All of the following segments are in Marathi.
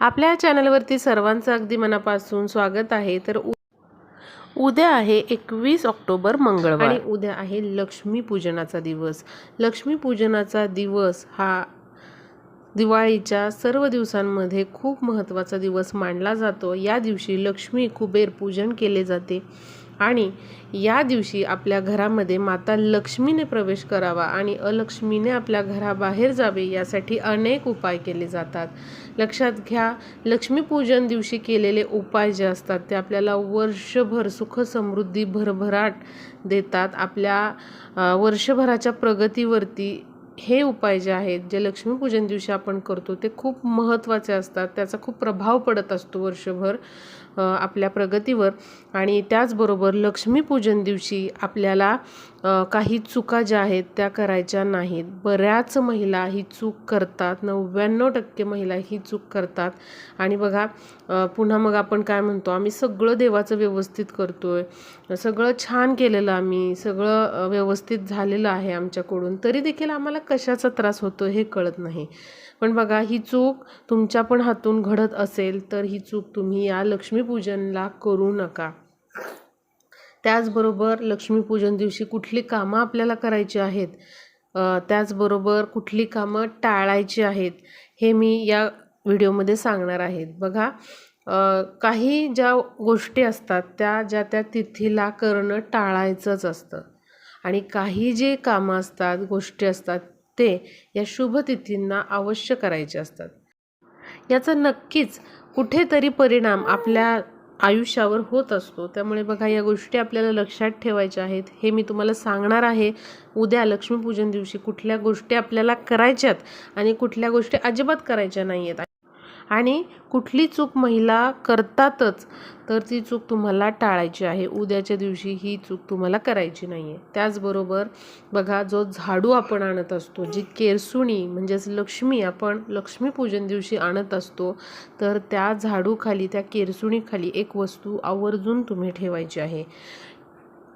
आपल्या चॅनलवरती सर्वांचं अगदी मनापासून स्वागत आहे. तर उद्या आहे एकवीस ऑक्टोबर मंगळवार. आणि उद्या आहे लक्ष्मीपूजनाचा दिवस. लक्ष्मीपूजनाचा दिवस हा दिवाळीच्या सर्व दिवसांमध्ये खूप महत्त्वाचा दिवस मानला जातो. या दिवशी लक्ष्मी कुबेर पूजन केले जाते. आणि या दिवशी आपल्या घरामध्ये माता लक्ष्मीने प्रवेश करावा आणि अलक्ष्मीने आपल्या घराबाहेर जावे यासाठी अनेक उपाय केले जातात. लक्षात घ्या लक्ष्मीपूजन दिवशी केलेले उपाय जे असतात ते आपल्याला वर्षभर सुख समृद्धी भरभराट देतात. आपल्या वर्षभराच्या प्रगतीवरती हे उपाय जे आहेत जे लक्ष्मीपूजन दिवशी आपण करतो ते खूप महत्त्वाचे असतात. त्याचा खूप प्रभाव पडत असतो वर्षभर. आपल्या प्रगतीवर. आणि त्याचबरोबर लक्ष्मीपूजन दिवशी आपल्याला काही चुका ज्या आहेत त्या करायच्या नाहीत. बऱ्याच महिला ही चूक करतात. नव्याण्णव टक्के महिला ही चूक करतात. आणि बघा पुन्हा मग आपण काय म्हणतो? आम्ही सगळं देवाचं व्यवस्थित करतो आहे सगळं छान केलेलं आम्ही. सगळं व्यवस्थित झालेलं आहे आमच्याकडून. तरी देखील आम्हाला कशाचा त्रास होतो हे कळत नाही. पण बघा ही चूक तुमच्या पण हातून घडत असेल तर ही चूक तुम्ही या लक्ष्मीपूजनला करू नका. त्याचबरोबर लक्ष्मीपूजन दिवशी कुठली कामं आपल्याला करायची आहेत? त्याचबरोबर कुठली कामं टाळायची आहेत? हे मी या व्हिडिओमध्ये सांगणार आहेत. बघा काही ज्या गोष्टी असतात त्या ज्या त्या तिथीला करणं टाळायचंच असतं. आणि काही जे कामं असतात गोष्टी असतात ते या शुभ तिथींना अवश्य करायचे असतात. याचा नक्कीच कुठेतरी परिणाम आपल्या आयुष्यावर होत असतो. त्यामुळे बघा या गोष्टी आपल्याला लक्षात ठेवायच्या आहेत. हे मी तुम्हाला सांगणार आहे. उद्या लक्ष्मीपूजन दिवशी कुठल्या गोष्टी आपल्याला करायच्यात आणि कुठल्या गोष्टी अजिबात करायच्या नाही आहेत आणि कुठली चूक महिला करतातच तर ती चूक तुम्हाला टाळायची आहे. उद्याच्या दिवशी ही चूक तुम्हाला करायची नाही आहे त्याचबरोबर बघा जो झाडू आपण आणत असतो जी केरसुणी म्हणजेच लक्ष्मी आपण लक्ष्मीपूजन दिवशी आणत असतो तर त्या झाडूखाली त्या केरसुणीखाली एक वस्तू आवर्जून तुम्ही ठेवायची आहे.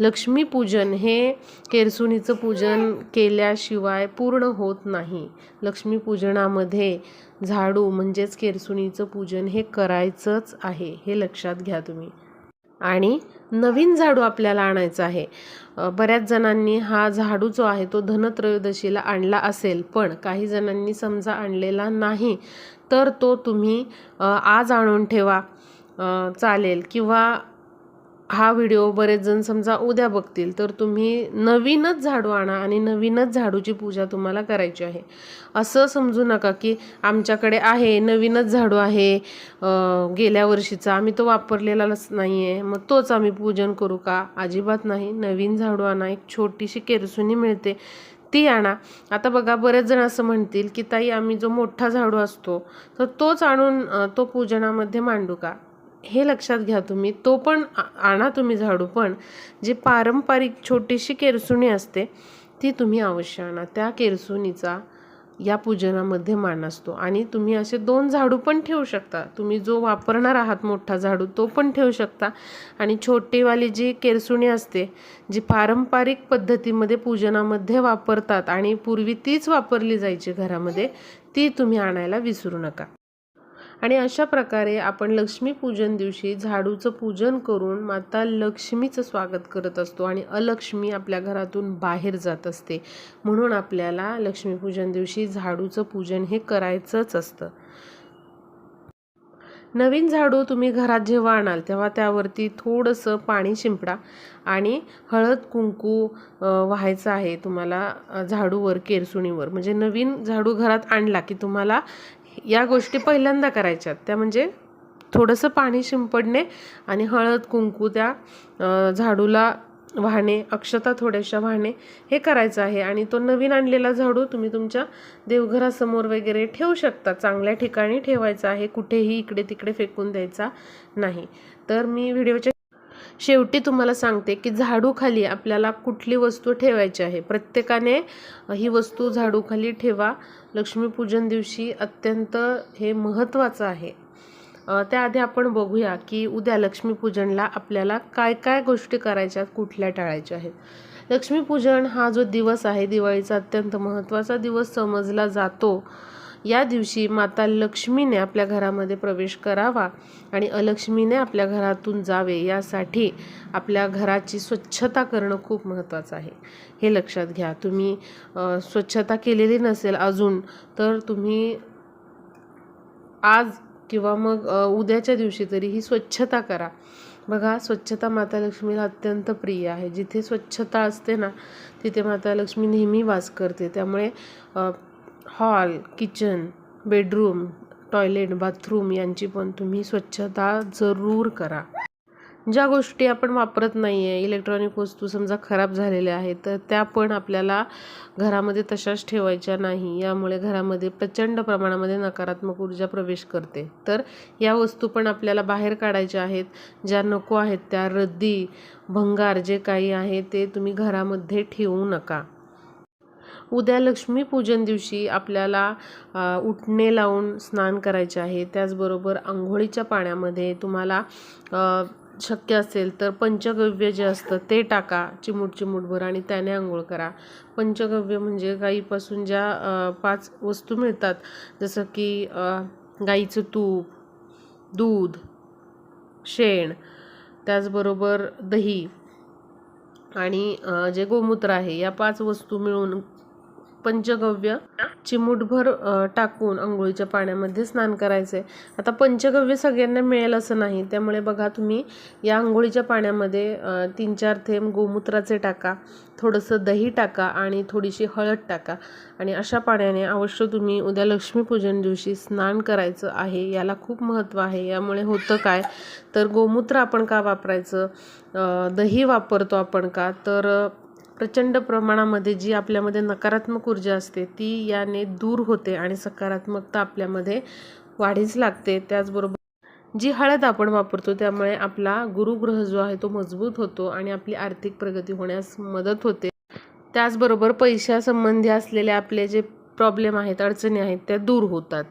लक्ष्मीपूजन हे केरसुणीचं पूजन केल्याशिवाय पूर्ण होत नाही. लक्ष्मीपूजनामध्ये झाडू म्हणजेच केरसुणीचं पूजन हे करायचंच आहे हे लक्षात घ्या तुम्ही. आणि नवीन झाडू आपल्याला आणायचा आहे. बऱ्याच जणांनी हा झाडू जो आहे तो धनत्रयोदशीला आणला असेल पण काही जणांनी समजा आणलेला नाही तर तो तुम्ही आज आणून ठेवा. चालेल. किंवा हा व्हिडिओ बरेच जण समजा उद्या बघतील तर तुम्ही नवीनच झाडू आणा आणि नवीनच झाडूची पूजा तुम्हाला करायची आहे. असं समजू नका की आमच्याकडे आहे नवीनच झाडू आहे गेल्या वर्षीचा आम्ही तो वापरलेलाच नाही आहे मग तोच आम्ही पूजन करू का? अजिबात नाही. नवीन झाडू आणा एक छोटीशी केरसुनी मिळते ती आणा. आता बघा बरेच जण असं म्हणतील की ताई आम्ही जो मोठा झाडू असतो तर तोच आणून तो पूजनामध्ये मांडू का? हे लक्षात घ्या तुम्ही. तो पण आणा तुम्ही झाडू पण जी पारंपरिक छोटीशी केरसुणी असते ती तुम्ही अवश्य आणा. त्या केरसुणीचा या पूजनामध्ये मान असतो. आणि तुम्ही असे दोन झाडू पण ठेवू शकता. तुम्ही जो वापरणार आहात मोठा झाडू तो पण ठेवू शकता. आणि छोटीवाली जी केरसुणी असते जी पारंपरिक पद्धतीमध्ये पूजनामध्ये वापरतात आणि पूर्वी तीच वापरली जायची घरामध्ये ती तुम्ही आणायला विसरू नका. आणि अशा प्रकारे आपण लक्ष्मीपूजन दिवशी झाडूचं पूजन करून माता लक्ष्मीचं स्वागत करत असतो आणि अलक्ष्मी आपल्या घरातून बाहेर जात असते. म्हणून आपल्याला लक्ष्मीपूजन दिवशी झाडूचं पूजन हे करायचंच असतं. नवीन झाडू तुम्ही घरात जेव्हा आणाल तेव्हा त्यावरती थोडंसं पाणी शिंपडा आणि हळद कुंकू व्हायचं आहे तुम्हाला झाडूवर केरसुणीवर. म्हणजे नवीन झाडू घरात आणला की तुम्हाला या गोष्टी पहिल्यांदा करायच्यात. त्या म्हणजे थोडंसं पाणी शिंपडणे आणि हळद कुंकू त्या झाडूला वाहणे अक्षता थोड्याशा वाहणे हे करायचं आहे. आणि तो नवीन आणलेला झाडू तुम्ही तुमच्या देवघरासमोर वगैरे ठेवू शकता. चांगल्या ठिकाणी ठेवायचा आहे. कुठेही इकडे तिकडे फेकून द्यायचा नाही. तर मी व्हिडिओच्या शेवटी तुम्हाला सांगते की झाडूखाली आपल्याला कुठली वस्तू ठेवायची आहे? प्रत्येकाने ही वस्तू झाडूखाली ठेवा. लक्ष्मीपूजन दिवशी अत्यंत हे महत्त्वाचं आहे. त्याआधी आपण बघूया की उद्या लक्ष्मीपूजनला आपल्याला काय काय गोष्टी करायच्या कुठल्या टाळायच्या आहेत? लक्ष्मीपूजन हा जो दिवस आहे दिवाळीचा अत्यंत महत्त्वाचा दिवस समजला जातो. या दिवशी माता लक्ष्मीने आपल्या घरामध्ये प्रवेश करावा आणि अलक्ष्मीने आपल्या घरातून जावे यासाठी आपल्या घराची स्वच्छता करणं खूप महत्त्वाचं आहे. हे लक्षात घ्या. तुम्ही स्वच्छता केलेली नसेल अजून तर तुम्ही आज किंवा मग उद्याच्या दिवशी तरी ही स्वच्छता करा. बघा स्वच्छता माता लक्ष्मीला अत्यंत प्रिय आहे. जिथे स्वच्छता असते ना तिथे माता लक्ष्मी नेहमी वास करते. त्यामुळे hall kitchen bedroom toilet bathroom यांची पण तुम्ही स्वच्छता जरूर करा. ज्या गोष्टी आपण वापरत नाही आहे इलेक्ट्रॉनिक वस्तू समजा खराब झालेल्या आहेत तर त्या पण आपल्याला घरामध्ये तशाच ठेवायच्या नाही. यामुळे घरामध्ये प्रचंड प्रमाणामध्ये नकारात्मक ऊर्जा प्रवेश करते. तर या वस्तू पण आपल्याला बाहेर काढायच्या आहेत ज्या नको आहेत त्या रद्दी भंगार जे काही आहे ते तुम्ही घरामध्ये ठेवू नका. उद्या लक्ष्मीपूजन दिवशी आपल्याला उठणे लावून स्नान करायचे आहे. त्याचबरोबर आंघोळीच्या पाण्यामध्ये तुम्हाला शक्य असेल तर पंचगव्य जे असतं ते टाका चिमूट चिमूटभर आणि त्याने आंघोळ करा. पंचगव्य म्हणजे गाईपासून ज्या पाच वस्तू मिळतात जसं की गाईचं तूप दूध शेण त्याचबरोबर दही आणि जे गोमूत्र आहे या पाच वस्तू मिळून पंचगव्य चिमूटभर टाकून आंघोळीच्या पाण्यामध्ये स्नान करायचं आहे आता पंचगव्य सगळ्यांना मिळेल असं नाही. त्यामुळे बघा तुम्ही या आंघोळीच्या पाण्यामध्ये तीन चार थेंब गोमूत्राचे टाका थोडंसं दही टाका आणि थोडीशी हळद टाका. आणि अशा पाण्याने अवश्य तुम्ही उद्या लक्ष्मीपूजन दिवशी स्नान करायचं आहे. याला खूप महत्त्व आहे. यामुळे होतं काय? तर गोमूत्र आपण का वापरायचं? दही वापरतो आपण का? तर प्रचंड प्रमाणामध्ये जी आपल्यामध्ये नकारात्मक ऊर्जा असते ती याने दूर होते आणि सकारात्मकता आपल्यामध्ये वाढीस लागते. त्याचबरोबर जी हळद आपण वापरतो त्यामुळे आपला गुरुग्रह जो आहे तो मजबूत होतो आणि आपली आर्थिक प्रगती होण्यास मदत होते. त्याचबरोबर पैशासंबंधी असलेले आपले जे प्रॉब्लेम आहेत अडचणी आहेत त्या दूर होतात.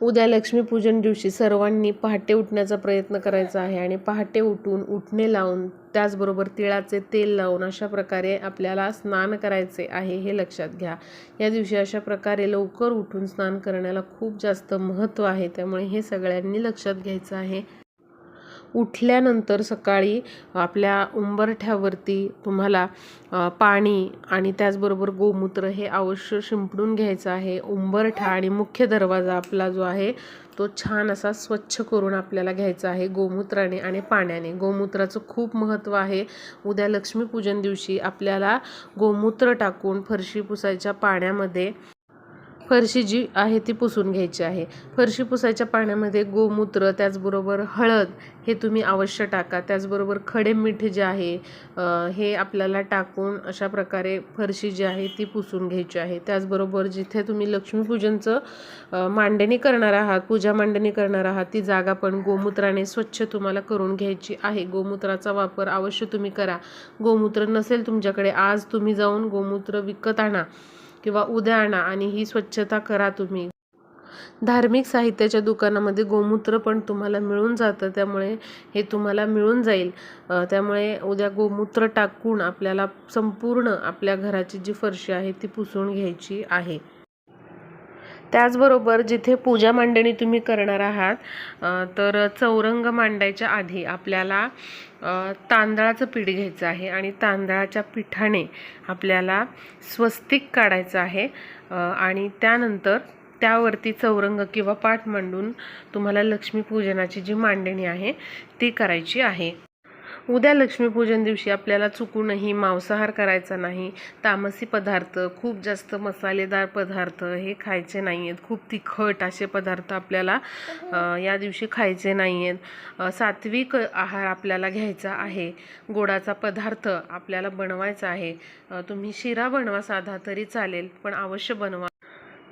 उद्या लक्ष्मीपूजन दिवशी सर्वांनी पहाटे उठण्याचा प्रयत्न करायचा आहे आणि पहाटे उठून उठणे लावून त्याचबरोबर तिळाचे तेल लावून अशा प्रकारे आपल्याला स्नान करायचे आहे हे लक्षात घ्या. या दिवशी अशा प्रकारे लवकर उठून स्नान करण्याला खूप जास्त महत्त्व आहे त्यामुळे हे सगळ्यांनी लक्षात घ्यायचं आहे. उठल्यानंतर सकाळी आपल्या उंबरठ्यावरती तुम्हाला पाणी आणि त्याचबरोबर गोमूत्र हे अवश्य शिंपडून घ्यायचं आहे. उंबरठा आणि मुख्य दरवाजा आपला जो आहे तो छान असा स्वच्छ करून आपल्याला घ्यायचा आहे गोमूत्राने आणि पाण्याने. गोमूत्राचं खूप महत्त्व आहे. उद्या लक्ष्मीपूजन दिवशी आपल्याला गोमूत्र टाकून फरशी पुसायच्या पाण्यामध्ये फरशी जी आहे ती पुसून घ्यायची आहे. फरशी पुसायच्या पाण्यामध्ये गोमूत्र त्याचबरोबर हळद हे तुम्ही अवश्य टाका. त्याचबरोबर खडे मीठ जे आहे हे आपल्याला टाकून अशा प्रकारे फरशी जी आहे ती पुसून घ्यायची आहे. त्याचबरोबर जिथे तुम्ही लक्ष्मीपूजनचं मांडणी करणार आहात पूजा मांडणी करणार आहात ती जागा पण गोमूत्राने स्वच्छ तुम्हाला करून घ्यायची आहे. गोमूत्राचा वापर अवश्य तुम्ही करा. गोमूत्र नसेल तुमच्याकडे आज तुम्ही जाऊन गोमूत्र विकत आणा. किंवा उद्या आणा आणि ही स्वच्छता करा तुम्ही. धार्मिक साहित्याच्या दुकानामध्ये गोमूत्र पण तुम्हाला मिळून जातं. त्यामुळे हे तुम्हाला मिळून जाईल. त्यामुळे उद्या गोमूत्र टाकून आपल्याला संपूर्ण आपल्या घराची जी फरशी आहे ती पुसून घ्यायची आहे. त्याचबरोबर जिथे पूजा मांडणी तुम्ही करणार आहात तर चौरंग मांडायच्या आधी आपल्याला तांदळाचं पीठ घ्यायचं आहे आणि तांदळाच्या पिठाने आपल्याला स्वस्तिक काढायचं आहे. आणि त्यानंतर त्यावरती चौरंग किंवा पाठ मांडून तुम्हाला लक्ष्मीपूजनाची जी मांडणी आहे ती करायची आहे. उद्या लक्ष्मीपूजन दिवशी आपल्याला चुकूनही मांसाहार करायचा नाही. तामसी पदार्थ खूप जास्त मसालेदार पदार्थ हे खायचे नाही आहेत खूप तिखट असे पदार्थ आपल्याला या दिवशी खायचे नाही आहेत सात्विक आहार आपल्याला घ्यायचा आहे. गोडाचा पदार्थ आपल्याला बनवायचा आहे. तुम्ही शिरा बनवा साधा तरी चालेल पण अवश्य बनवा.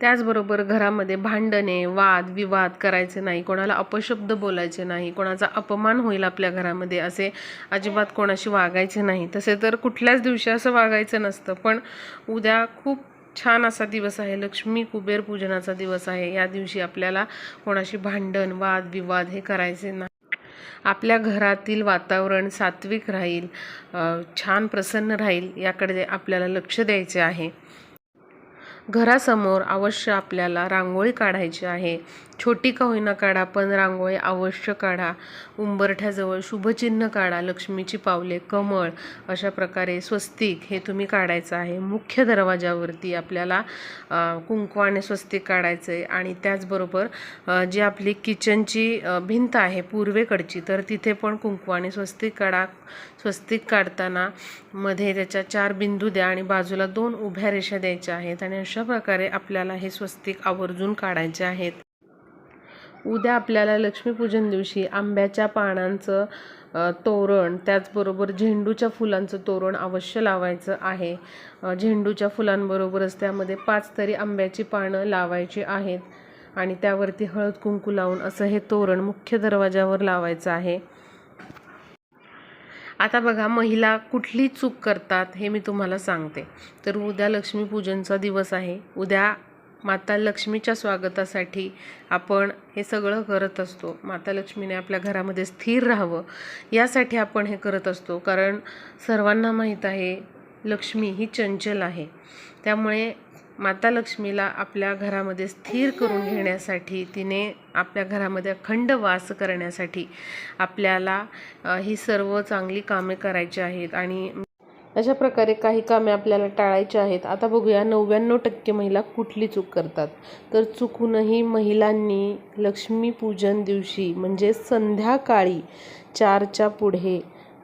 त्याचबरोबर घरामध्ये भांडणे वाद विवाद करायचे नाही कोणाला अपशब्द बोलायचे नाही कोणाचा अपमान होईल आपल्या घरामध्ये असे अजिबात कोणाशी वागायचे नाही. तसे तर कुठल्याच दिवशी असं वागायचं नसतं. पण उद्या खूप छान असा दिवस आहे. लक्ष्मी कुबेर पूजनाचा दिवस आहे. या दिवशी आपल्याला कोणाशी भांडण वाद विवाद हे करायचे नाही. आपल्या घरातील वातावरण सात्विक राहील छान प्रसन्न राहील याकडे आपल्याला लक्ष द्यायचे आहे. घरासमोर अवश्य आपल्याला रांगोळी काढायची आहे. छोटी का होईना काढा पण रांगोळी अवश्य काढा. उंबरठ्याजवळ शुभचिन्ह काढा लक्ष्मीची पावले कमळ. अशा प्रकारे स्वस्तिक हे तुम्ही काढायचं आहे. मुख्य दरवाजावरती आपल्याला कुंकवाने स्वस्तिक काढायचं आहे आणि त्याचबरोबर जी आपली किचनची भिंत आहे पूर्वेकडची तर तिथे पण कुंकवाने स्वस्तिक काढा. स्वस्तिक काढताना मध्ये त्याच्या चार बिंदू द्या आणि बाजूला दोन उभ्या रेषा द्यायच्या आहेत आणि अशा प्रकारे आपल्याला हे स्वस्तिक आवर्जून काढायचे आहेत. उद्या आपल्याला लक्ष्मीपूजन दिवशी आंब्याच्या पानांचं तोरण त्याचबरोबर झेंडूच्या फुलांचं तोरण अवश्य लावायचं आहे. झेंडूच्या फुलांबरोबरच त्यामध्ये पाच तरी आंब्याची पानं लावायची आहेत आणि त्यावरती हळद कुंकू लावून असं हे तोरण मुख्य दरवाजावर लावायचं आहे. आता बघा महिला कुठली चूक करतात हे मी तुम्हाला सांगते. तर उद्या लक्ष्मीपूजनचा दिवस आहे. उद्या माता लक्ष्मीच्या स्वागतासाठी आपण हे सगळं करत असतो. माता लक्ष्मीने आपल्या घरामध्ये स्थिर राहावं यासाठी आपण हे करत असतो. कारण सर्वांना माहीत आहे लक्ष्मी ही चंचल आहे. त्यामुळे माता लक्ष्मीला आपल्या घरामध्ये स्थिर करून घेण्यासाठी तिने आपल्या घरामध्ये अखंड वास करण्यासाठी आपल्याला ही सर्व चांगली कामे करायची आहेत आणि अशा प्रकारे काही कामे आपल्याला टाळायची आहेत. आता बघूया नव्याण्णव टक्के महिला कुठली चूक करतात? तर चुकूनही महिलांनी लक्ष्मीपूजन दिवशी म्हणजे संध्याकाळी चारच्या पुढे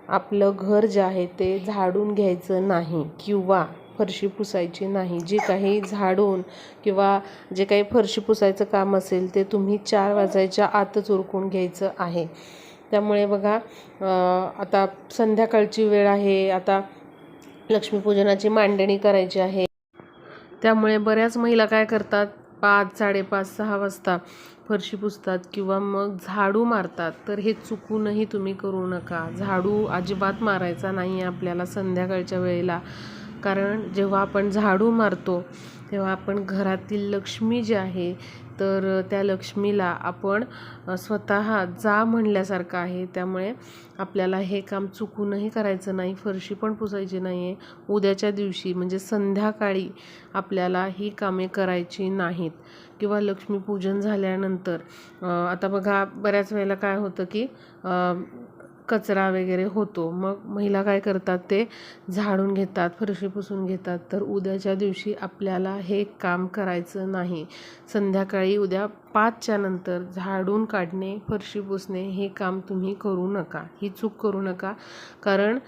आपलं घर जे आहे ते झाडून घ्यायचं नाही किंवा फरशी पुसायची नाही. जी काही झाडून किंवा जे काही फरशी पुसायचं काम असेल ते तुम्ही चार वाजायच्या आतच उरकून घ्यायचं आहे. त्यामुळे बघा आता संध्याकाळची वेळ आहे. आता लक्ष्मीपूजनाची मांडणी करायची आहे. त्यामुळे बऱ्याच महिला काय करतात? पाच साडेपाच सहा वाजता फरशी पुसतात किंवा मग झाडू मारतात. तर हे चुकूनही तुम्ही करू नका. झाडू अजिबात मारायचा नाही आहे आपल्याला संध्याकाळच्या वेळेला. कारण जेव्हा आपण झाडू मारतो तेव्हा आपण घरातील लक्ष्मी जी आहे तर त्या लक्ष्मीला आपण स्वतः जा म्हणल्यासारखं आहे. त्यामुळे आपल्याला हे काम चुकूनही करायचं नाही फरशी पण पुसायची नाही आहे उद्याच्या दिवशी म्हणजे संध्याकाळी आपल्याला ही कामे करायची नाहीत. किंवा लक्ष्मीपूजन झाल्यानंतर आता बघा बऱ्याच वेळेला काय होतं की कचरा वगैरे होतो. मग महिला काय करतात ते झाडून घेतात फरशी पुसून घेतात. तर उद्याच्या दिवशी आपल्याला हे काम करायचं नाही. संध्याकाळी उद्या पाचच्या नंतर झाडून काढणे फरशी पुसणे हे काम तुम्ही करू नका. ही चूक करू नका. कारण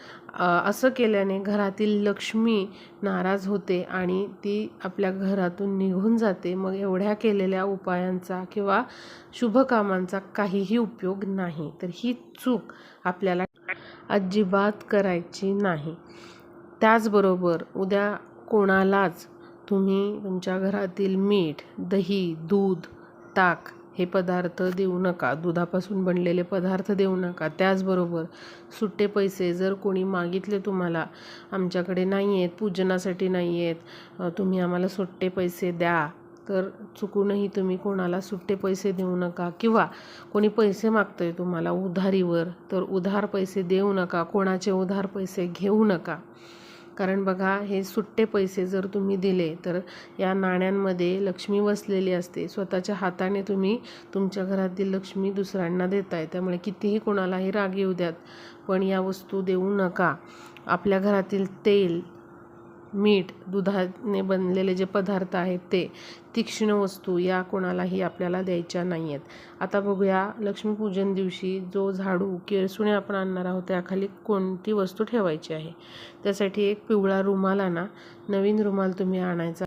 असं केल्याने घरातील लक्ष्मी नाराज होते आणि ती आपल्या घरातून निघून जाते. मग एवढ्या केलेल्या उपायांचा किंवा शुभ कामांचा काहीही उपयोग नाही. तर ही चूक आपल्याला अजिबात करायची नाही. त्याचबरोबर उद्या कोणालाच तुम्ही तुमच्या घरातील मीठ दही दूध ताक हे पदार्थ देऊ नका. दुधापासून बनलेले पदार्थ देऊ नका. त्याचबरोबर सुट्टे पैसे जर कोणी मागितले तुम्हाला आमच्याकडे नाही आहेत पूजनासाठी नाही आहेत तुम्ही आम्हाला सुट्टे पैसे द्या. तर चुकूनही तुम्ही कोणाला सुट्टे पैसे देऊ नका किंवा कोणी पैसे मागतंय तुम्हाला उधारीवर तर उधार पैसे देऊ नका कोणाचे उधार पैसे घेऊ नका. कारण बघा हे सुट्टे पैसे जर तुम्ही दिले तर या नाण्यांमध्ये लक्ष्मी वसलेली असते. स्वतःच्या हाताने तुम्ही तुमच्या घरातील लक्ष्मी दुसऱ्यांना देताय. त्यामुळे कितीही कोणालाही राग येऊ द्यात पण या वस्तू देऊ नका. आपल्या घरातील तेल मीठ दुधाने बनलेले जे पदार्थ आहेत ते तीक्ष्ण वस्तू या कोणालाही आपल्याला द्यायच्या नाही आहेत आता बघूया लक्ष्मीपूजन दिवशी जो झाडू केळसुणे आपण आणणार आहोत त्याखाली कोणती वस्तू ठेवायची आहे? त्यासाठी एक पिवळा रुमाल आणा. नवीन रुमाल तुम्ही आणायचा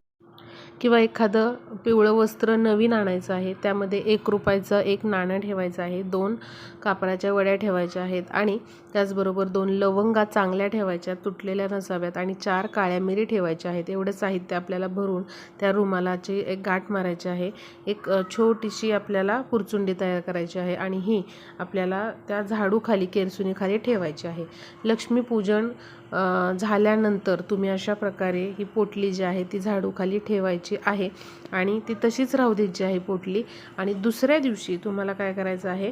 किंवा एखादं पिवळं वस्त्र नवीन आणायचं आहे त्यामध्ये एक रुपयाचं एक नाणं ठेवायचं आहे दोन कापडाच्या वड्या ठेवायच्या आहेत आणि त्याचबरोबर दोन लवंगा चांगल्या ठेवायच्या तुटलेल्या नसाव्यात आणि चार काळ्या मिरी ठेवायच्या आहेत. एवढं साहित्य आपल्याला भरून त्या रुमालाची एक गाठ मारायची आहे. एक छोटीशी आपल्याला पुरचुंडी तयार करायची आहे आणि ही आपल्याला त्या झाडूखाली केरसुनीखाली ठेवायची आहे. लक्ष्मीपूजन झाल्यानंतर तुम्ही अशा प्रकारे ही पोटली जी आहे ती झाडूखाली ठेवायची आहे आणि ती तशीच राहू द्यायची आहे पोटली. आणि दुसऱ्या दिवशी तुम्हाला काय करायचं आहे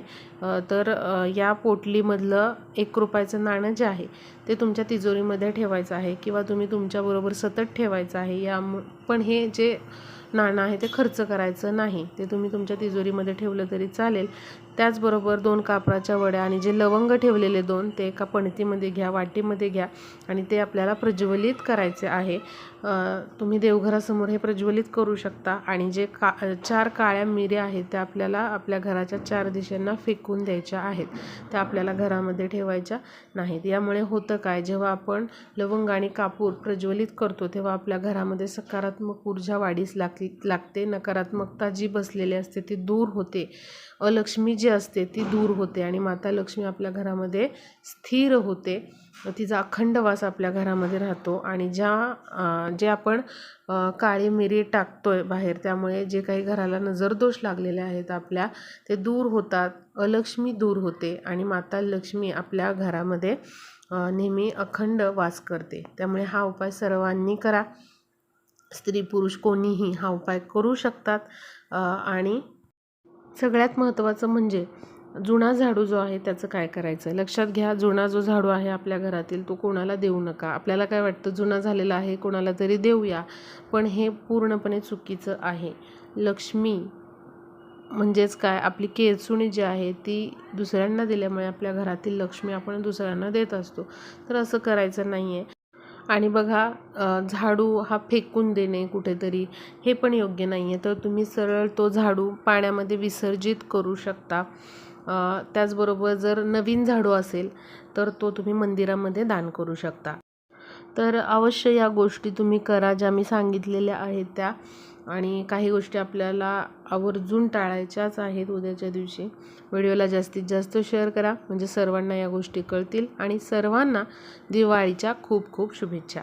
तर या पोटलीमधलं एक रुपयाचं नाणं जे आहे ते तुमच्या तिजोरीमध्ये ठेवायचं आहे किंवा तुम्ही तुमच्याबरोबर सतत ठेवायचं आहे. या पण हे जे नाणं आहे ते खर्च करायचं नाही. ते तुम्ही तुमच्या तिजोरीमध्ये ठेवलं तरी चालेल. त्याचबरोबर दोन कापराच्या वड्या आणि जे लवंग ठेवलेले दोन ते एका पणतीमध्ये घ्या वाटीमध्ये घ्या आणि ते आपल्याला प्रज्वलित करायचे आहे. तुम्ही देवघरासमोर हे प्रज्वलित करू शकता आणि जे का चार काळ्या मिऱ्या आहेत त्या आपल्याला आपल्या घराच्या चार दिशांना फेकून द्यायच्या आहेत. त्या आपल्याला घरामध्ये ठेवायच्या नाहीत. यामुळे होतं काय? जेव्हा आपण लवंग आणि कापूर प्रज्वलित करतो तेव्हा आपल्या घरामध्ये सकारात्मक ऊर्जा वाढीस लागली लागते. नकारात्मकता जी बसलेली असते ती दूर होते. अलक्ष्मी जी असते ती दूर होते आणि माता लक्ष्मी आपल्या घरामध्ये स्थिर होते. तिचा अखंड वास आपल्या घरामध्ये राहतो आणि ज्या जे आपण काळी मिरी टाकतो आहे बाहेर त्यामुळे जे काही घराला नजरदोष लागलेले आहेत आपल्या ते दूर होतात. अलक्ष्मी दूर होते आणि माता लक्ष्मी आपल्या घरामध्ये नेहमी अखंड वास करते. त्यामुळे हा उपाय सर्वांनी करा. स्त्री पुरुष कोणीही हा उपाय करू शकतात. आणि सगळ्यात महत्त्वाचं म्हणजे जुना झाडू जो आहे त्याचं काय करायचं? आहे लक्षात घ्या जुना जो झाडू आहे आपल्या घरातील तो कोणाला देऊ नका. आपल्याला काय वाटतं जुना झालेला आहे कोणाला तरी देऊया. पण हे पूर्णपणे चुकीचं आहे. लक्ष्मी म्हणजेच काय? आपली केरसुणी जी आहे ती दुसऱ्यांना दिल्यामुळे आपल्या घरातील लक्ष्मी आपण दुसऱ्यांना देत असतो. तर असं करायचं नाही आहे आणि बघा झाडू हा फेकून देणे कुठेतरी हे पण योग्य नाही आहे तर तुम्ही सरळ तो झाडू पाण्यामध्ये विसर्जित करू शकता. त्याचबरोबर जर नवीन झाडू असेल तर तो तुम्ही मंदिरामध्ये दान करू शकता. तर अवश्य या गोष्टी तुम्ही करा ज्या मी सांगितलेल्या आहेत त्या. आणि काही गोष्टी आपल्याला आवर्जून टाळायच्याच आहेत उद्याच्या दिवशी. व्हिडिओला जास्तीत जास्त शेअर करा. म्हणजे सर्वांना या गोष्टी कळतील. आणि सर्वांना दिवाळीच्या खूप खूप शुभेच्छा.